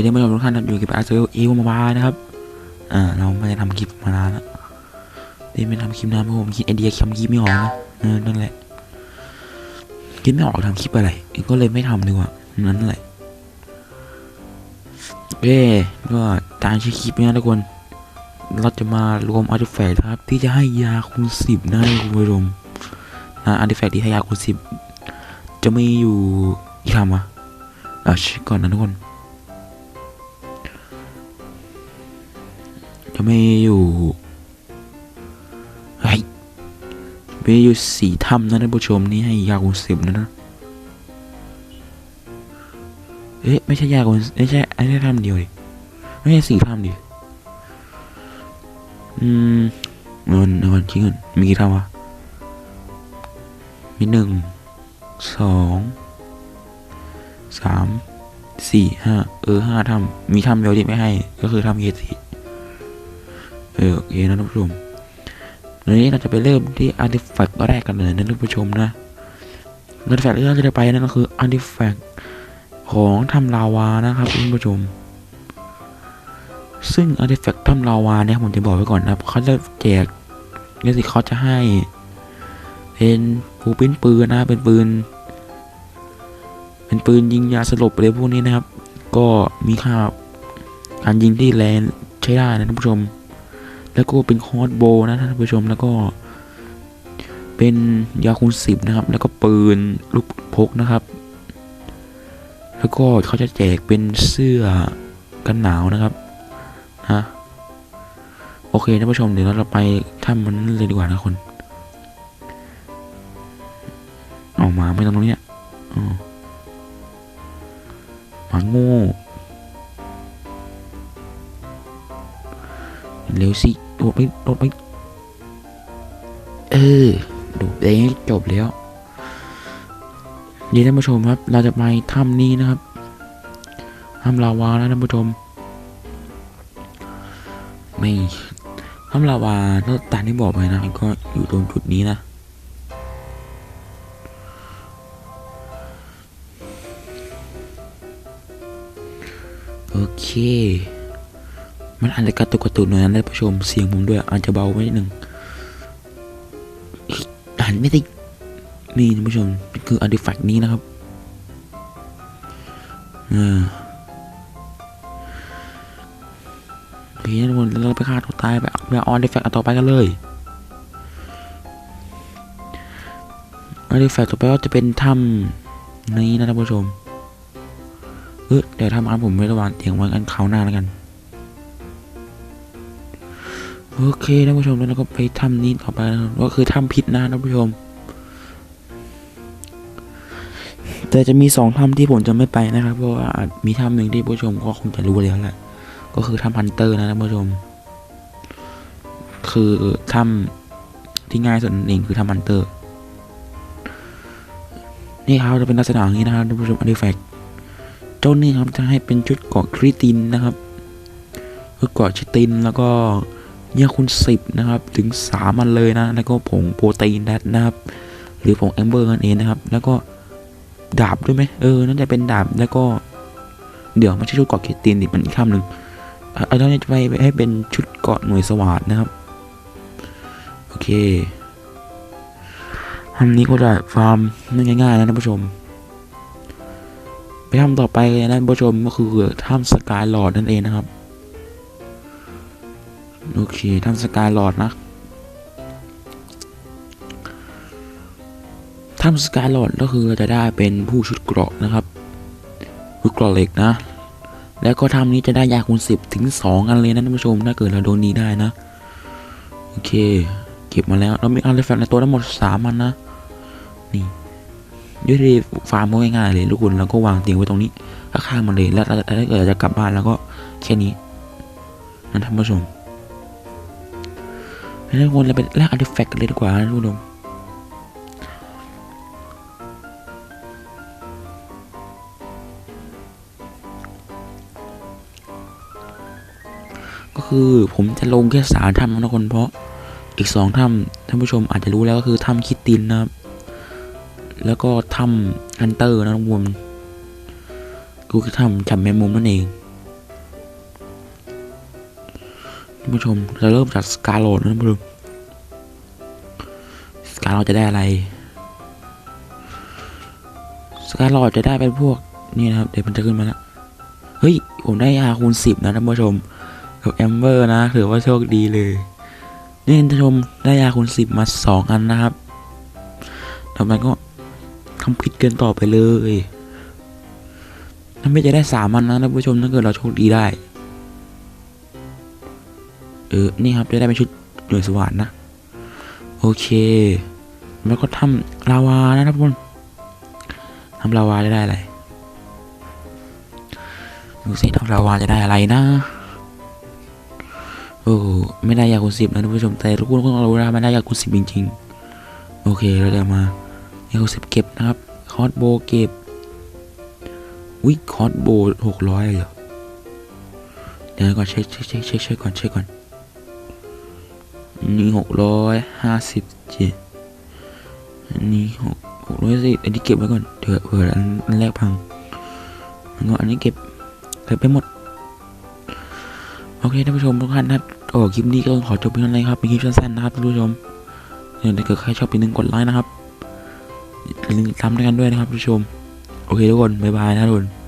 เดี๋ยวมาชมทุกท่านนับอยู่กับอาร์เซลเอวมาบานะครับ อ่า เราไม่ได้ทำคลิปมานานแล้วเดี๋ยวไม่ทำคลิปนานเพราะผมคิดไอเดียทำคลิปไม่ออกนะเออนั่นแหละ คิดไม่ออกทำคลิปอะไร ก็เลยไม่ทำดีกว่า นั่นแหละเอ้ก็ตามชื่อคลิปนี้นะทุกคน เราจะมารวมอาร์ติแฟกต์นะครับ ที่จะให้ยาคูณสิบนะคุณผู้ชมนะอาร์ติแฟกต์ที่ให้ยาคูณสิบจะมีอยู่กี่คำวะอะเช็คก่อนนะทุกคน มีอยู่เฮ้ยมีอยู่สี่ถ้ำนะท่านผู้ชมนี่ให้ยาคูณสิบนะนะเอ๊ะไม่ใช่ยาคูณไม่ใช่อันนี้ถ้ำเดียวดิไม่ใช่สี่ถ้ำดิอืมเงินเงินชิ้นเงินมีกี่ถ้ำวะมีหนึ่งสองสามสี่ห้าเออห้าถ้ำมีถ้ำเดียวที่ไม่ให้ ก็คือถ้ำเยติ เออโอเคนะท่านผู้ชมวันนี้เราจะไปเริ่มที่อาร์ติแฟกต์แรกกันเลยนะท่านผู้ชมนะอาร์ติแฟกต์ที่เราจะไปนั่นก็คืออาร์ติแฟกต์ของถ้ำลาวานะครับท่านผู้ชม ซึ่งอาร์ติแฟกต์ถ้ำลาวาเนี่ยผมจะบอกไว้ก่อนนะครับเขาจะแจกเนี่ยสิเขาจะให้ เป็นปูปิ้นปืนนะเป็นปืน เป็นปืนยิงยาสลบอะไรพวกนี้นะครับ ก็มีค่าการยิงที่แรงใช้ได้นะท่านผู้ชม แล้วก็เป็นคอร์สโบนะท่านผู้ชมแล้วก็ เป็นยาคูณสิบนะครับ แล้วก็ปืนลูกพกนะครับ แล้วก็เขาจะแจกเป็นเสื้อกันหนาวนะครับฮะโอเคท่านผู้ชมเดี๋ยวเราไปถ้ำมันเลยดีกว่านะคนออกมาไม่ต้องตรงนี้อ๋อหมาโง่ เร็วสิโดดไปโดดไปเออดดเองจบแล้วดีท่านผู้ชมครับ เราจะไปถ้ำนี้นะครับถ้ำลาวานะท่านผู้ชม ไม่ถ้ำลาวาก็ตามที่บอกไปนะก็อยู่ตรงจุดนี้นะโอเค มันอาจจะกระตุกกระตุกหน่อยนะท่านผู้ชมเสียงผมด้วย อาจจะเบาไปนิดหนึ่งหันไม่ติดนี่ท่านผู้ชมคืออาร์ติแฟกต์นี้นะครับอ่าโอเคทุกคนเราไปฆ่าตัวตายไปไปออนดิแฟกต์ต่อไปกันเลยอาร์ติแฟกต์ต่อไปก็จะเป็นถ้ำนี้นะท่านผู้ชมเออเดี๋ยวทำอันผมไม่ระวางเตียงไว้กันเขาวหน้าแล้วกัน โอเคท่านผู้ชมแล้วเราก็ไปถ้ำนี้ต่อไปนะครับก็คือถ้ำพิษนะท่านผู้ชม แต่จะมีสองถ้ำที่ผมจะไม่ไปนะครับ เพราะว่ามีถ้ำหนึ่งที่ผู้ชมก็คงจะรู้แล้วแหละก็คือถ้ำฮันเตอร์นะท่านผู้ชม คือถ้ำที่ง่ายสุดนั่นเองคือถ้ำฮันเตอร์นี่ครับจะเป็นลักษณะอย่างนี้นะครับท่านผู้ชมอันดีแฟกเจ้านี่ครับจะให้เป็นชุดเกาะคริตินนะครับชุดเกาะชิตินแล้วก็ ยาคุณสิบนะครับ ถึงสามันเลยนะ แล้วก็ผงโปรตีนแดดนะครับ หรือผงแอมเบอร์นั่นเองนะครับ แล้วก็ดาบด้วยไหมเออ น่าจะเป็นดาบ แล้วก็ เดี๋ยวม่ใช่ชุดเกาะคตินดิมันอีกคำหนึ่งเอาตอนนี้จะไปให้เป็นชุดเกาะหน่วยสวัสดนะครับ โอเคทำนี้ก็ได้ฟาร์มง่ายๆนะท่านผู้ชม ไปถ้ำต่อไปนะท่านผู้ชมก็คือถ้ำสกายหลอดนั่นเองนะครับ โอเคถ้ำสกายหลอดนะถ้ำสกายหลอดก็คือเราจะได้เป็นผู้ชุดเกราะนะครับชุดเกราะเหล็กนะ แล้วก็ถ้ำนี้จะได้ยาคูณสิบถึงสองอันเลยนะท่านผู้ชมถ้าเกิดเราโดนนี้ได้นะ โอเค เก็บมาแล้ว เรามีอาร์ติแฟกต์ในตัวทั้งหมดสามอันนะ นี่ด้วยที่ฟาร์มง่ายๆเลยทุกคนแล้วก็วางเตียงไว้ตรงนี้ข้างๆมันเลยแล้วถ้าเกิดจะกลับบ้านแล้วก็แค่นี้นั่นท่านผู้ชม ทุกคนเราไปแลกอาร์ติแฟกต์กันเลยดีกว่านะทุกคนก็คือผมจะลงแค่สามถ้ำนะทุกคนเพราะอีกสองถ้ำท่านผู้ชมอาจจะรู้แล้วก็คือถ้ำคิดตินนะครับ แล้วก็ถ้ำฮันเตอร์นะทุกคนกูคือถ้ำจับแมงมุมนั่นเอง ท่านผู้ชมเราเริ่มจากสกาโลดนะท่านผู้ชมสกาโลดจะได้อะไรสกาโลดจะได้เป็นพวกนี่นะครับ เดี๋ยวมันจะขึ้นมาแล้วเฮ้ย ผมได้ยาคูณสิบนะท่านผู้ชมกับแอมเบอร์นะถือว่าโชคดีเลยนี่ท่านผู้ชมได้ยาคูณสิบมาสองอันนะครับทำไมก็ทำผิดเกินต่อไปเลยถ้าไมจะได้สามอันนะท่านผู้ชมถ้าเกิดเราโชคดีได้ เออ นี่ครับจะได้เป็นชุดหน่วยสวัสดนะ โอเค แล้วก็ทำลาวานะครับทุกคนทำลาวาจะได้อะไร ดูสิทำลาวาจะได้อะไรนะ โอ้ไม่ได้ยาคูณสิบนะท่านผู้ชม แต่ทุกคนก็รู้นะไม่ได้ยาคูณสิบจริงๆ โอเค เราจะมายาคูณสิบเก็บนะครับ คอร์สโบเก็บ วิคอร์สโบหกร้อยเหรอเดี๋ยวก่อนเช็คเช็คเช็คเช็คเช็คก่อนเช็คก่อน นี่หกร้อยห้าสิบเจ็ดอันนี้หกหกร้อยสิบอันนี้เก็บไว้ก่อนเผื่อเผื่ออันแรกพังแล้วก็อันนี้เก็บเก็บไปหมด โอเคท่านผู้ชมทุกท่านครับโอ้คลิปนี้ก็ขอจบเพียงเท่านี้ครับเป็นคลิปสั้นๆนะครับท่านผู้ชมถ้าเกิดใครชอบเป็นหนึ่งกดไลค์นะครับอย่าลืมติดตามด้วยกันด้วยนะครับท่านผู้ชม โอเคทุกคน บ๊ายบายนะทุกคน